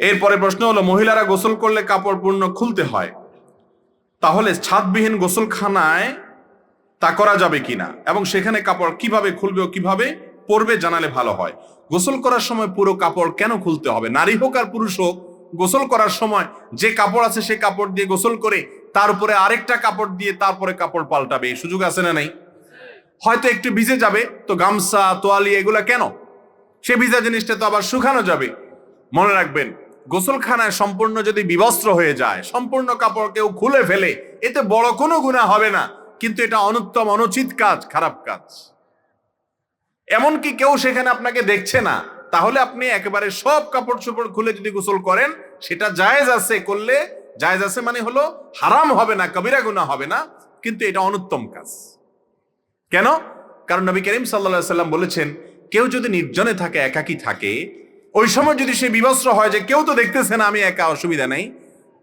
এরপরে প্রশ্ন হলো, মহিলারা গোসল করলে কাপড় পূর্ণ খুলতে হয়, তাহলে ছাদবিহীন গোসলখানায় তা করা যাবে কিনা? এবং সেখানে কাপড় কীভাবে খুলবে ও কীভাবে পরবে জানালে ভালো হয়। গোসল করার সময় পুরো কাপড় কেন খুলতে হবে? নারী হোক আর পুরুষ হোক, গোসল করার সময় যে কাপড় আছে সে কাপড় দিয়ে গোসল করে, তার উপরে আরেকটা কাপড় দিয়ে তারপরে কাপড় পাল্টাবে। এই সুযোগ আছে না নাই? হয়তো একটু ভিজে যাবে, তো গামছা, তোয়ালি, এগুলা কেন? সে ভিজা জিনিসটা তো আবার শুকানো যাবে। মনে রাখবেন গোসলখানায় সম্পূর্ণ যদি বিবস্ত্র হয়ে যায়, সম্পূর্ণ কাপড় কেউ খুলে ফেলে, এতে বড় কোনো গুণা হবে না। কিন্তু এটা অনুত্তম, অনুচিত কাজ, খারাপ কাজ। এমনকি কেউ সেখানে আপনাকে দেখছে না, তাহলে আপনি একেবারে সব কাপড় চোপড় খুলে যদি গোসল করেন, সেটা জায়েজ আছে করলে, জায়েজ আছে মানে হলো হারাম হবে না, কবিরা গুণা হবে না, কিন্তু এটা অনুত্তম কাজ। কেন? কারণ নবী করিম সাল্লা সাল্লাম বলেছেন, কেউ যদি নির্জনে থাকে, একাকি থাকে ওই সময় যদি সে বিবস্ত্র হয় যে কেউ তো দেখতেছে না, আমি একা, অসুবিধা নেই।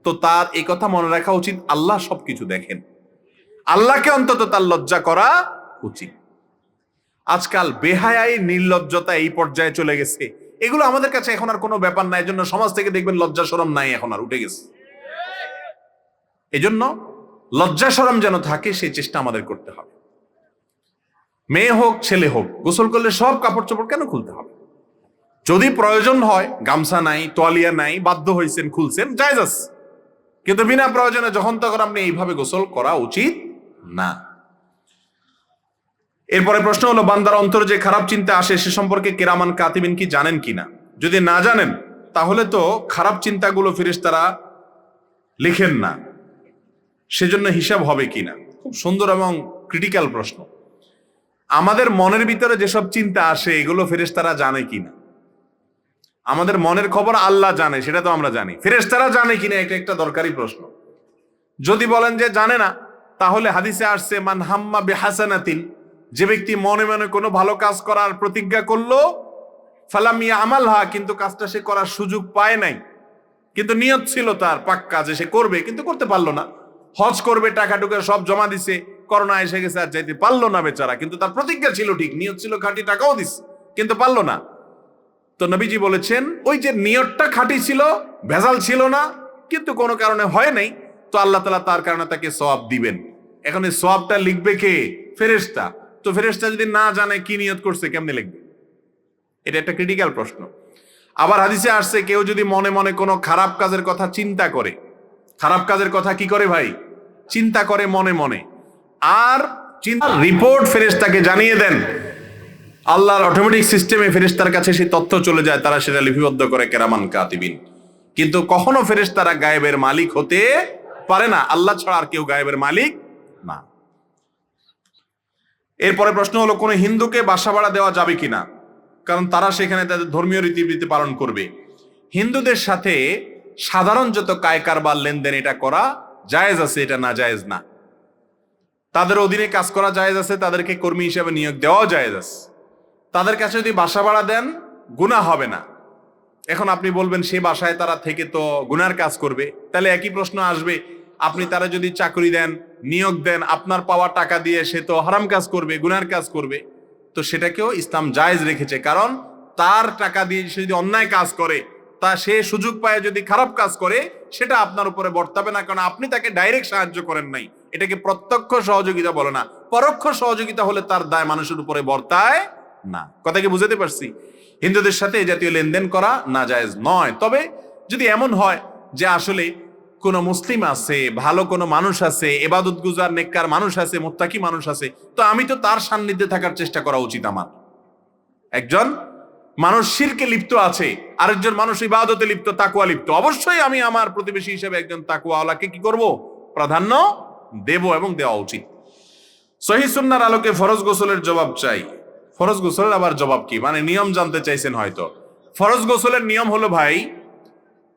তো তার এই কথা মনে রাখা উচিত, আল্লাহ সবকিছু দেখেন। আল্লাহকে অন্তত তার লজ্জা করা উচিত। আজকাল বেহায়াই, নির্লজ্জতা এই পর্যায়ে চলে গেছে। এগুলো আমাদের কাছে এখন আর কোনো ব্যাপার নাই জন্য সমাজ থেকে দেখবেন লজ্জা সরম নাই এখন আর, উঠে গেছে। এজন্য লজ্জা সরম যেন থাকে সেই চেষ্টা আমাদের করতে হবে। মেয়ে হোক, ছেলে হোক, গোসল করলে সব কাপড় চোপড় কেন খুলতে হবে? যদি প্রয়োজন হয়, গামছা নাই, তোয়ালিয়া নাই, বাধ্য হয়েছেন খুলছেন, জায়জ আছে। কিন্তু বিনা প্রয়োজনে যখন তখন আপনি এইভাবে গোসল করা উচিত না। এরপরে প্রশ্ন হলো, বান্দার অন্তর যে খারাপ চিন্তা আসে, সে সম্পর্কে কেরামান কাতিবিন কি জানেন কিনা? যদি না জানেন, তাহলে তো খারাপ চিন্তাগুলো ফিরিস্তারা লিখেন না। সেজন্য হিসাব হবে কিনা? খুব সুন্দর এবং ক্রিটিক্যাল প্রশ্ন। আমাদের মনের ভিতরে যেসব চিন্তা আসে, এগুলো ফেরেশতারা জানে কিনা? আমাদের মনের খবর আল্লাহ জানে, সেটা তো আমরা জানি। ফেরেশতারা জানে কিনা, এটা একটা দরকারি প্রশ্ন। যদি বলেন যে জানে না, তাহলে হাদিসে আসছে, মান হাম্মা বেহাসানাতিন যে ব্যক্তি মনে মনে কোনো ভালো কাজ করার প্রতিজ্ঞা করল ফালামিয়া আমাল হা কিন্তু কাজটা সে করার সুযোগ পায় নাই। কিন্তু নিয়ত ছিল তার পাক্কা যে সে করবে, কিন্তু করতে পারল না। হজ করবে টাকা টুকা সব জমা দিছে, করোনা এসে গেছে, আর যাইতে পারল না বেচারা। কিন্তু তার প্রতিজ্ঞা ছিল ঠিক, নিয়ত ছিল খাঁটি টাকাও দিস কিন্তু পারল না। তো নবীজি বলেছেন, ওই যে নিয়তটা খাঁটি ছিল, ভেজাল ছিল না, কিন্তু কোনো কারণে হয় নাই। তো আল্লাহ তালা তার কারণে তাকে সওয়াব দিবেন। এখন এই সওয়াবটা লিখবে কে? ফেরেশতা। তো ফেরেশতা যদি না জানে কি নিয়ত করছে, কেমনে লিখবে? এটা একটা ক্রিটিক্যাল প্রশ্ন। আবার হাদিসে আসছে, কেউ যদি মনে মনে কোনো খারাপ কাজের কথা চিন্তা করে, খারাপ কাজের কথা কি করে ভাই? চিন্তা করে মনে মনে। আর চিন্তা রিপোর্ট ফেরেশতাকে জানিয়ে দেন। আল্লাহর অটোমেটিক সিস্টেমে ফেরেশতার কাছে সেই তথ্য চলে যায়, তারা সেটা লিপিবদ্ধ করে কেরামান কাতিবিন। কিন্তু কখনো ফেরেশতারা গায়েবের মালিক হতে পারে না। আল্লাহ ছাড়া আর কেউ গায়েবের মালিক না। এরপরে প্রশ্ন হলো, কোনো হিন্দুকে বাসা ভাড়া দেওয়া যাবে কিনা? কারণ তারা সেখানে তাদের ধর্মীয় রীতিনীতি পালন করবে। হিন্দুদের সাথে সাধারণ যত কায় কারবার লেনদেন এটা করা জায়েজ আছে, এটা না জায়েজ না। তাদের অধীনে কাজ করা জায়েজ আছে, তাদেরকে কর্মী হিসেবে নিয়োগ দেওয়াও জায়েজ আছে। তাদের কাছে যদি বাসা ভাড়া দেন গুণা হবে না। এখন আপনি বলবেন সে বাসায় তারা থেকে তো গুনার কাজ করবে। তাহলে একই প্রশ্ন আসবে, আপনি তারা যদি চাকরি দেন, নিয়োগ দেন, আপনার পাওয়া টাকা দিয়ে সে তো হারাম কাজ করবে, গুনার কাজ করবে। তো সেটাকেও ইসলাম জায়েজ রেখেছে, কারণ তার টাকা দিয়ে সে যদি অন্যায় কাজ করে, তা সে সুযোগ পায় যদি খারাপ কাজ করে, সেটা আপনার উপরে বর্তাবে না, কারণ আপনি তাকে ডাইরেক্ট সাহায্য করেন নাই। এটাকে প্রত্যক্ষ সহযোগিতা বলে না। পরোক্ষ সহযোগিতা হলে তার দায় মানুষের উপরে বর্তায়। না। কথা কি বুঝাতে পারছি? হিন্দুদের সাথে এই জাতীয় লেনদেন করা না জায়েজ নয়। তবে যদি এমন হয় যে আসলে কোন মুসলিম আছে, ভালো কোনো মানুষ আছে, এবাদত গুজার নেককার মানুষ আছে, মোত্তাকি মানুষ আছে, তো আমি তো তার সান্নিধ্যে থাকার চেষ্টা করা উচিত আমার। একজন মানুষ শিরকে লিপ্ত আছে, আরেকজন মানুষ ইবাদতে লিপ্ত তাকুয়া লিপ্ত। অবশ্যই আমি আমার প্রতিবেশী হিসেবে একজন তাকুয়াওয়ালাকে কি করব? প্রাধান্য দেব এবং দেওয়া উচিত। সহি সুন্নার আলোকে ফরজ গোসলের জবাব চাই। ফরজ গোসলের আবার জবাব কি? মানে নিয়ম জানতে চাইছেন হয়তো। ফরজ গোসলের নিয়ম হলো ভাই,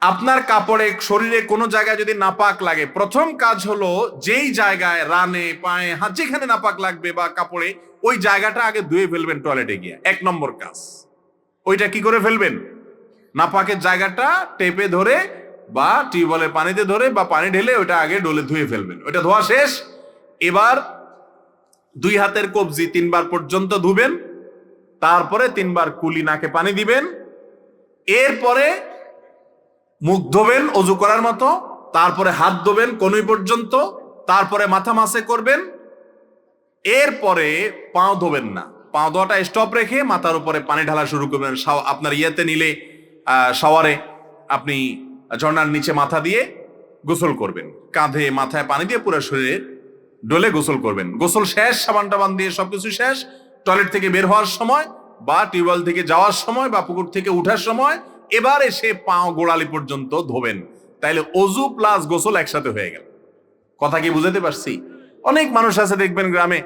আপনার কাপড়ে, শরীরে কোনো জায়গায় যদি নাপাক লাগে, প্রথম কাজ হলো যেই জায়গায় রানে, পায়ে, হাত যেখানে নাপাক লাগবে বা কাপড়ে, ওই জায়গাটা আগে ধুয়ে ফেলবেন টয়লেটে গিয়ে। এক নম্বর কাজ। ওইটা কি করে ফেলবেন? নাপাকের জায়গাটা টেপে ধরে বা টিউবওয়েলের পানিতে ধরে বা পানি ঢেলে ওইটা আগে ডলে ধুয়ে ফেলবেন। ওইটা ধোয়া শেষ। এবার দুই হাতের কবজি তিনবার পর্যন্ত ধুবেন। তারপরে তিনবার কুলি নাকে পানি দিবেন, এরপরে মুখ ধোবেন, অজু করার মতো, তারপরে হাত ধোবেন কনুই পর্যন্ত, তারপরে মাথা মাসে করবেন, এরপরে পাও ধোবেন না। পাও ধোয়াটা স্টপ রেখে মাথার উপরে পানি ঢালা শুরু করবেন। আপনার ইয়েতে নিলে শাওয়ারে আপনি ঝর্ণার নিচে মাথা দিয়ে গোসল করবেন। কাঁধে মাথায় পানি দিয়ে পুরো শরীরে ডলে গোসল করবেন। গোসল শেষ সাবান টাবান দিয়ে সবকিছু শেষ টয়লেট থেকে বের হওয়ার সময় বা টিউবওয়েল থেকে যাওয়ার সময় বা পুকুর থেকে উঠার সময় এবার এসে পাও গোড়ালি পর্যন্ত ধোবেন। তাইলে অজু প্লাস গোসল একসাথে হয়ে গেল। কথা কি বুঝাতে পারছি? অনেক মানুষ আছে দেখবেন গ্রামে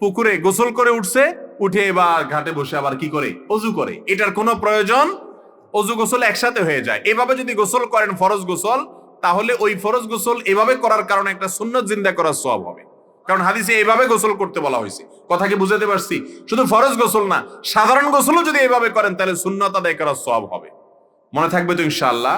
পুকুরে গোসল করে উঠছে, উঠে এবার ঘাটে বসে আবার কি করে? অজু করে। এটার কোনো প্রয়োজন? অজু গোসল একসাথে হয়ে যায়। এভাবে যদি গোসল করেন ফরজ গোসল, তাহলে ওই ফরজ গোসল এভাবে করার কারণে একটা সুন্নত জিন্দা করার সব হবে। কারণ হাদিসে এইভাবে গোসল করতে বলা হয়েছে। কথা কি বুঝাতে পারছি? শুধু ফরজ গোসল না, সাধারণ গোসলও যদি এইভাবে করেন, তাহলে সুন্নত আদায় করার সব হবে। মনে থাকবে তো ইনশাআল্লাহ,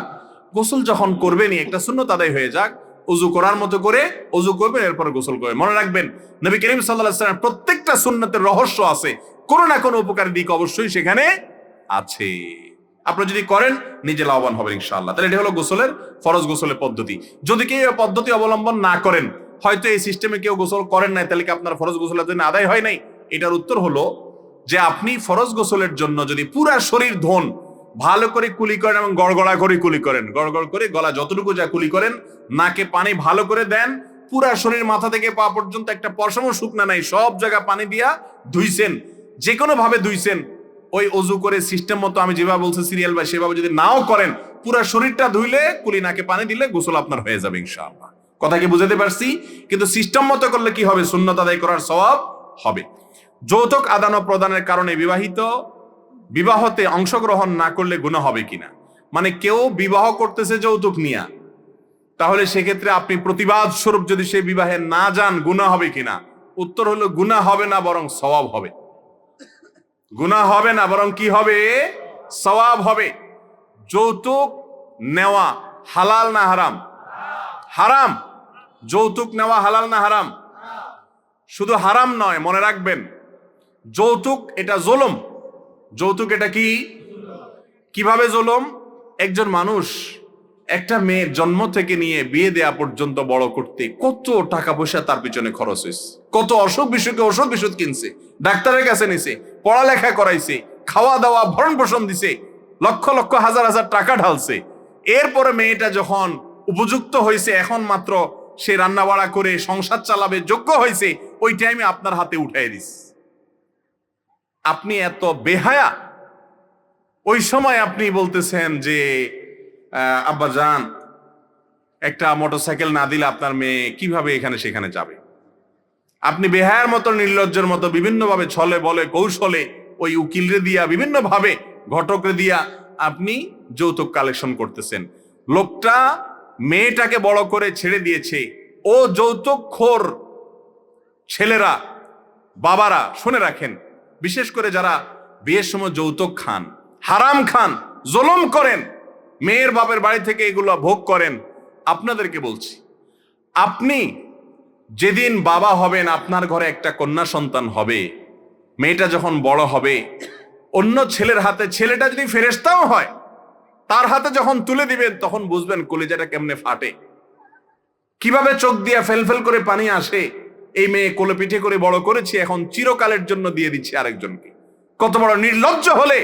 গোসল যখন করবেনই, একটা সুন্নত আদায় হয়ে যাক অজু করার মতো করে অজু করবেন, এরপর গোসল করবেন। মনে রাখবেন, নবী করিম সাল্লাহ সাল্লাম প্রত্যেকটা সুন্নতের রহস্য আছে। কোনো না কোনো উপকারী দিক অবশ্যই সেখানে আছে। আপনি যদি করেন, নিজে লাভবান হবেন ইনশাআল্লাহ। তাহলে এটা হলো গোসলের, ফরজ গোসলের পদ্ধতি। যদি কেউ পদ্ধতি অবলম্বন না করেন হয়তো এই সিস্টেমে কেউ গোসল করেন নাই, তাহলে কি আপনার ফরজ গোসলের জন্য আদায় হয় নাই? এটার উত্তর হলো যে আপনি ফরজ গোসলের জন্য যদি পুরা শরীর ধন, ভালো করে কুলি করেন এবং গড়গড়া করে কুলি করেন, গড়গড় করে গলা যতটুকু যা কুলি করেন, নাকে পানি ভালো করে দেন, পুরা শরীর মাথা থেকে পা পর্যন্ত একটা পশমও শুকনা নাই, সব জায়গা পানি দিয়া ধুইছেন যে কোনো ভাবে ধুইছেন, ওই অজু করে সিস্টেম মতো আমি যেভাবে বলছি সিরিয়াল বা সেভাবে যদি নাও করেন, পুরা শরীরটা ধুইলে, কুলি নাকে পানি দিলে গোসল আপনার হয়ে যাবে ইনশাআল্লাহ। কথা কি বুঝাতে পারছি? কিন্তু সিস্টেম মতো করলে কি হবে? শূন্যতা আদায় করার স্বভাব হবে। যৌতুক আদান প্রদানের কারণে বিবাহিত, বিবাহতে অংশগ্রহণ না করলে গুণা হবে কিনা? মানে কেউ বিবাহ করতেছে যৌতুক নিয়া, তাহলে সেক্ষেত্রে আপনি প্রতিবাদ স্বরূপ যদি সে বিবাহে না যান গুণা হবে কিনা? উত্তর হলো গুণা হবে না, বরং স্বভাব হবে। গুণা হবে না, বরং কি হবে? সওয়াব হবে। যৌতুক নেওয়া হালাল না হারাম? হারাম। যৌতুক নেওয়া হালাল না হারাম? শুধু হারাম নয়, মনে রাখবেন, যৌতুক এটা জুলুম। যৌতুক এটা কি? কীভাবে জুলুম? একজন মানুষ একটা মেয়ের জন্ম থেকে নিয়ে বিয়ে দেয়া পর্যন্ত বড় করতে কত টাকা পয়সা তার পিছনে খরচ হয়েছে? কত অসুখ বিসুখে ওষুধ বিশুধ কিনছে, ডাক্তারের কাছে নিছে, পড়ালেখা করাইছে খাওয়া দাওয়া ভরণ পোষণ দিছে, লক্ষ লক্ষ, হাজার হাজার টাকা ঢালছে। এরপরে মেয়েটা যখন উপযুক্ত হয়েছে, এখন মাত্র সে রান্না বাড়া করে সংসার চালাবে, যোগ্য হয়েছে, ওই টাইমে আপনার হাতে উঠাই দিস। আপনি এত বেহায়া। ওই সময় আপনি বলতেছেন যে আব্বা যান, একটা মোটরসাইকেল না দিলে আপনার মেয়ে কীভাবে এখানে সেখানে যাবে? আপনি বেহায়ার মতো, নির্লজ্জের মতো, বিভিন্নভাবে ছলে বলে, কৌশলে ওই উকিলরে দিয়া, বিভিন্নভাবে ঘটকরে দিয়া আপনি যৌতুক কালেকশন করতেছেন। লোকটা মেয়েটাকে বড় করে ছেড়ে দিয়েছে। ও যৌতুক খোর ছেলেরা, বাবারা, শুনে রাখেন। বিশেষ করে যারা বিয়ের সময় যৌতুক খান, হারাম খান, জুলুম করেন, মেয়ের বাপের বাড়ি থেকে এগুলো ভোগ করেন, আপনাদেরকে বলছি, আপনি যেদিন বাবা হবেন, আপনার ঘরে একটা কন্যা সন্তান হবে, মেয়েটা যখন বড় হবে, অন্য ছেলের হাতে ছেলেটা যদি ফেরেস্তাও হয় তার হাতে যখন তুলে দিবেন, তখন বুঝবেন কলিজাটা কেমনে ফাটে। কীভাবে চোখ দিয়ে ফেল ফেল করে পানি আসে, এই মেয়ে কোলে পিঠে করে বড় করেছি, এখন চিরকালের জন্য দিয়ে দিচ্ছি আরেকজনকে। কত বড় নির্লজ্জ হলে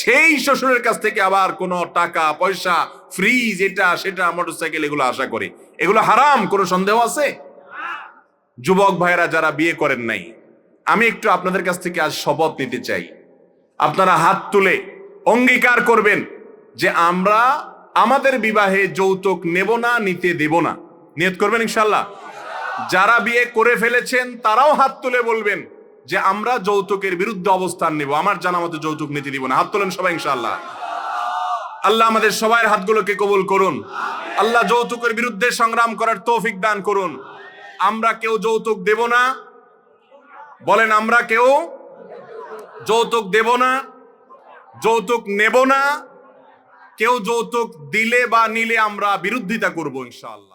সেই শ্বশুরের কাছ থেকে আবার কোনো টাকা, পয়সা ফ্রিজ এটা, সেটা মোটরসাইকেল এগুলো আশা করে। এগুলো হারাম, কোনো সন্দেহ আছে? যুবক ভাইয়েরা যারা বিয়ে করেন নাই, আমি একটু আপনাদের কাছ থেকে আজ শপথ নিতে চাই। আপনারা হাত তুলে অঙ্গীকার করবেন। যে আমরা আমাদের বিবাহে যৌতুক নেব না, নিতে দেব না। নিয়ত করবেন ইনশাল্লাহ যারা বিয়ে করে ফেলেছেন, তারাও হাত তুলে বলবেন যে আমরা যৌতুকের বিরুদ্ধে অবস্থান নেব। আমার জানা মতো যৌতুক নীতি দিব না। হাত তোলেন সবাই ইনশাল্লাহ আল্লাহ আমাদের সবার হাতগুলোকে কবুল করুন। আল্লাহ যৌতুকের বিরুদ্ধে সংগ্রাম করার তৌফিক দান করুন। আমরা কেউ যৌতুক দেব না। বলেন, আমরা কেউ যৌতুক দেব না, যৌতুক নেব না। কেউ যৌতুক দিলে বা নিলে আমরা বিরোধিতা করব ইনশাআল্লাহ।